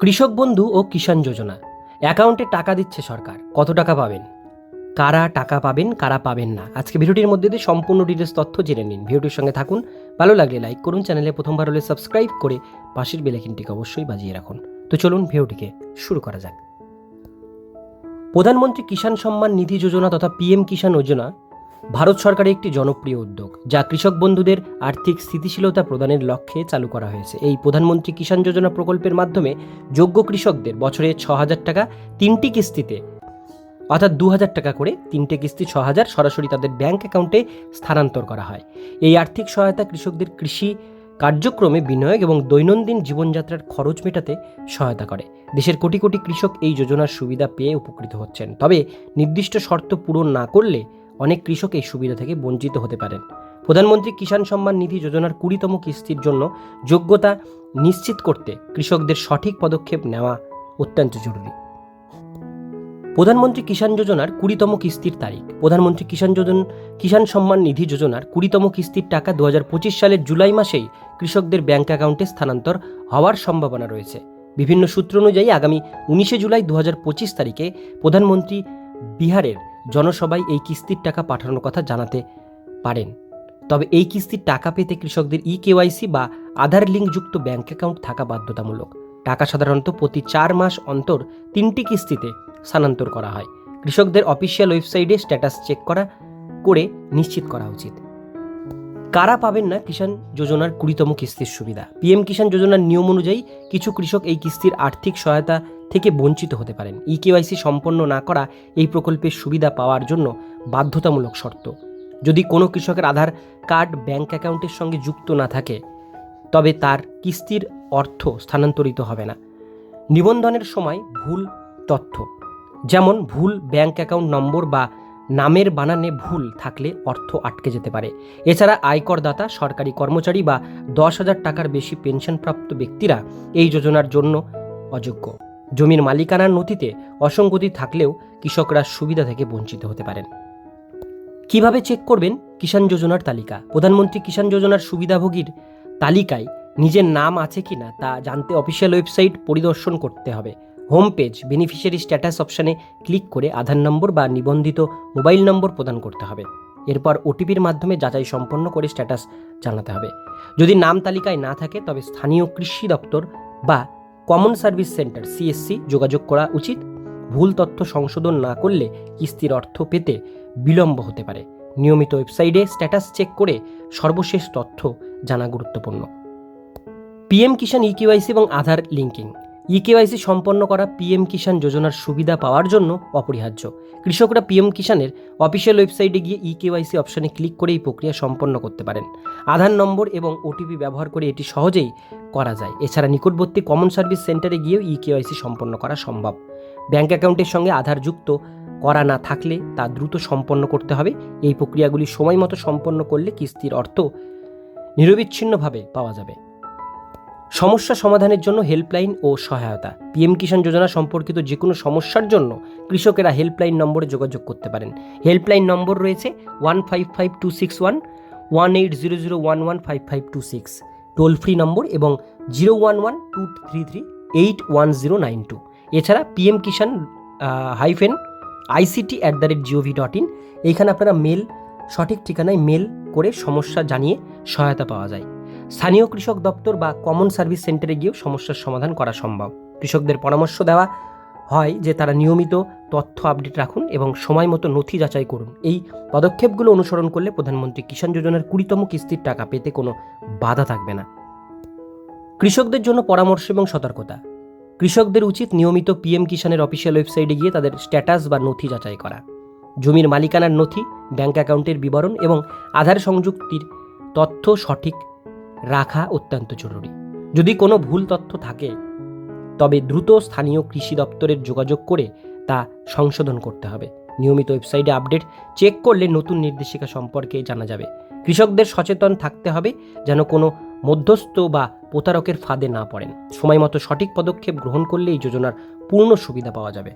কৃষক বন্ধু ও কিষাণ যোজনা। অ্যাকাউন্টে টাকা দিচ্ছে সরকার। কত টাকা পাবেন? কারা টাকা পাবেন, কারা পাবেন না? আজকে ভিডিওটির মধ্যে দিয়ে সম্পূর্ণ ডিটেলস তথ্য জেনে নিন। ভিডিওটির সঙ্গে থাকুন। ভালো লাগলে লাইক করুন চ্যানেলে প্রথমবার হলে সাবস্ক্রাইব করে পাশের বেলাইকিনটিকে অবশ্যই বাজিয়ে রাখুন। তো চলুন ভিডিওটিকে শুরু করা যাক। প্রধানমন্ত্রী কিষাণ সম্মান নিধি যোজনা তথা পিএম কিষাণ যোজনা ভারত সরকারের একটি জনপ্রিয় উদ্যোগ। যা কৃষক বন্ধুদের আর্থিক স্থিতিশীলতা প্রদানের লক্ষ্যে চালু করা হয়েছে। এই প্রধানমন্ত্রী কিষাণ যোজনা প্রকল্পের মাধ্যমে যোগ্য কৃষকদের বছরে ছ হাজার টাকা তিনটি কিস্তিতে, অর্থাৎ দু হাজার টাকা করে তিনটে কিস্তি ছ হাজার সরাসরি তাদের ব্যাংক অ্যাকাউন্টে স্থানান্তর করা হয়। এই আর্থিক সহায়তা কৃষকদের কৃষি কার্যক্রমে বিনিয়োগ এবং দৈনন্দিন জীবনযাত্রার খরচ মেটাতে সহায়তা করে। দেশের কোটি কোটি কৃষক এই যোজনার সুবিধা পেয়ে উপকৃত হচ্ছেন। তবে নির্দিষ্ট শর্ত পূরণ না করলে অনেক কৃষক এই সুবিধা থেকে বঞ্চিত হতে পারেন। প্রধানমন্ত্রী কিষাণ সম্মান নিধি যোজনার কুড়িতম কিস্তির জন্য যোগ্যতা নিশ্চিত করতে কৃষকদের সঠিক পদক্ষেপ নেওয়া অত্যন্ত জরুরি। প্রধানমন্ত্রী কিষাণ যোজনার কুড়িতম কিস্তির তারিখ। প্রধানমন্ত্রী কিষাণ যোজন, কিষাণ সম্মান নিধি যোজনার কুড়িতম কিস্তির টাকা দু হাজার পঁচিশ সালের জুলাই মাসেই কৃষকদের ব্যাংক অ্যাকাউন্টে স্থানান্তর হওয়ার সম্ভাবনা রয়েছে। বিভিন্ন সূত্র অনুযায়ী আগামী উনিশে জুলাই দু হাজার পঁচিশ তারিখে প্রধানমন্ত্রী বিহারের জনসভায় এই কিস্তির টাকা পাঠানোর কথা জানাতে পারেন। তবে এই কিস্তির টাকা পেতে কৃষকদের ই কেওয়াইসি বা আধার লিঙ্কযুক্ত ব্যাঙ্ক অ্যাকাউন্ট থাকা বাধ্যতামূলক। টাকা সাধারণত প্রতি চার মাস অন্তর তিনটি কিস্তিতে স্থানান্তর করা হয়। কৃষকদের অফিসিয়াল ওয়েবসাইটে স্ট্যাটাস চেক করা, করে নিশ্চিত করা উচিত। কারা পাবেন না কিষাণ যোজনার কুড়িতম কিস্তির সুবিধা? পিএম কিষাণ যোজনার নিয়ম অনুযায়ী কিছু কৃষক এই কিস্তির আর্থিক সহায়তা থেকে বঞ্চিত হতে পারেন। ই কেওয়াইসি সম্পন্ন না করা এই প্রকল্পের সুবিধা পাওয়ার জন্য বাধ্যতামূলক শর্ত। যদি কোনো কৃষকের আধার কার্ড ব্যাংক অ্যাকাউন্টের সঙ্গে যুক্ত না থাকে, তবে তার কিস্তির অর্থ স্থানান্তরিত হবে না। নিবন্ধনের সময় ভুল তথ্য, যেমন ভুল ব্যাংক অ্যাকাউন্ট নম্বর বা নামের বানানে ভুল থাকলে অর্থ আটকে যেতে পারে। এছাড়া আয়করদাতা, সরকারি কর্মচারী বা দশ হাজার টাকার বেশি পেনশনপ্রাপ্ত ব্যক্তিরা এই যোজনার জন্য অযোগ্য। জমির মালিকানার নথিতে অসঙ্গতি থাকলেও কৃষকরা সুবিধা থেকে বঞ্চিত হতে পারেন। কীভাবে চেক করবেন? কিষাণ যোজনার তালিকা। প্রধানমন্ত্রী কিষাণ যোজনার সুবিধাভোগীর তালিকায় নিজের নাম আছে কিনা তা জানতে অফিসিয়াল ওয়েবসাইট পরিদর্শন করতে হবে। হোম পেজ বেনিফিশিয়ারি স্ট্যাটাস অপশানে ক্লিক করে আধার নম্বর বা নিবন্ধিত মোবাইল নম্বর প্রদান করতে হবে। এরপর ওটিপির মাধ্যমে যাচাই সম্পন্ন করে স্ট্যাটাস জানাতে হবে। যদি নাম তালিকায় না থাকে, তবে স্থানীয় কৃষি দপ্তর বা কমন সার্ভিস সেন্টার সিএসসি যোগাযোগ করা উচিত। ভুল তথ্য সংশোধন না করলে কিস্তির অর্থ পেতে বিলম্ব হতে পারে। নিয়মিত ওয়েবসাইটে স্ট্যাটাস চেক করে সর্বশেষ তথ্য জানা গুরুত্বপূর্ণ। পিএম কিষাণ ইকেওয়াইসি এবং আধার লিঙ্কিং ইকেওয়াইসি সম্পন্ন করা পিএম কিষাণ যোজনার সুবিধা পাওয়ার জন্য অপরিহার্য। কৃষকরা পিএম কিষাণের অফিসিয়াল ওয়েবসাইটে গিয়ে ইকেওয়াইসি অপশানে ক্লিক করে এই প্রক্রিয়া সম্পন্ন করতে পারেন। আধার নম্বর এবং ওটিপি ব্যবহার করে এটি সহজেই করা যায়। এছাড়া নিকটবর্তী কমন সার্ভিস সেন্টারে গিয়েও ইকেওয়াইসি সম্পন্ন করা সম্ভব। ব্যাংক অ্যাকাউন্টের সঙ্গে আধার যুক্ত করা না থাকলে তা দ্রুত সম্পন্ন করতে হবে। এই প্রক্রিয়াগুলি সময় মতো সম্পন্ন করলে কিস্তির অর্থ নিরবিচ্ছিন্নভাবে পাওয়া যাবে। সমস্যা সমাধানের জন্য হেল্পলাইন ও সহায়তা। পিএম কিষাণ যোজনা সম্পর্কিত যে কোনো সমস্যার জন্য কৃষকেরা হেল্পলাইন নম্বরে যোগাযোগ করতে পারেন। হেল্পলাইন নম্বর রয়েছে one five five two six one one eight zero zero one one five five two six. Toll free নম্বর এবং zero one one two three three eight one zero nine two. এছাড়া PM Kisan hyphen ICT at the rate G O V dot in এইখানে আপনারা mail সঠিক ঠিকানায় mail করে সমস্যা জানিয়ে সহায়তা পাওয়া যায়। স্থানীয় কৃষক দপ্তর বা কমন সার্ভিস সেন্টারে গিয়েও সমস্যার সমাধান করা সম্ভব। কৃষকদের পরামর্শ দেওয়া হয় যে তারা নিয়মিত তথ্য আপডেট রাখুন এবং সময় মতো নথি যাচাই করুন। এই পদক্ষেপগুলো অনুসরণ করলে প্রধানমন্ত্রী কিষাণ যোজনার কুড়িতম কিস্তির টাকা পেতে কোনো বাধা থাকবে না। কৃষকদের জন্য পরামর্শ এবং সতর্কতা। কৃষকদের উচিত নিয়মিত পিএম কিষাণের অফিসিয়াল ওয়েবসাইটে গিয়ে তাদের স্ট্যাটাস বা নথি যাচাই করা। জমির মালিকানার নথি, ব্যাংক অ্যাকাউন্টের বিবরণ এবং আধার সংযুক্তির তথ্য সঠিক রাখা অত্যন্ত জরুরি। যদি কোনো ভুল তথ্য থাকে, তবে দ্রুত স্থানীয় কৃষি দপ্তরের যোগাযোগ করে তা সংশোধন করতে হবে। নিয়মিত ওয়েবসাইটে আপডেট চেক করলে নতুন নির্দেশিকা সম্পর্কে জানা যাবে। কৃষকদের সচেতন থাকতে হবে যেন কোনো মধ্যস্থ বা প্রতারকের ফাঁদে না পড়েন। সময় মতো সঠিক পদক্ষেপ গ্রহণ করলে এই যোজনার পূর্ণ সুবিধা পাওয়া যাবে।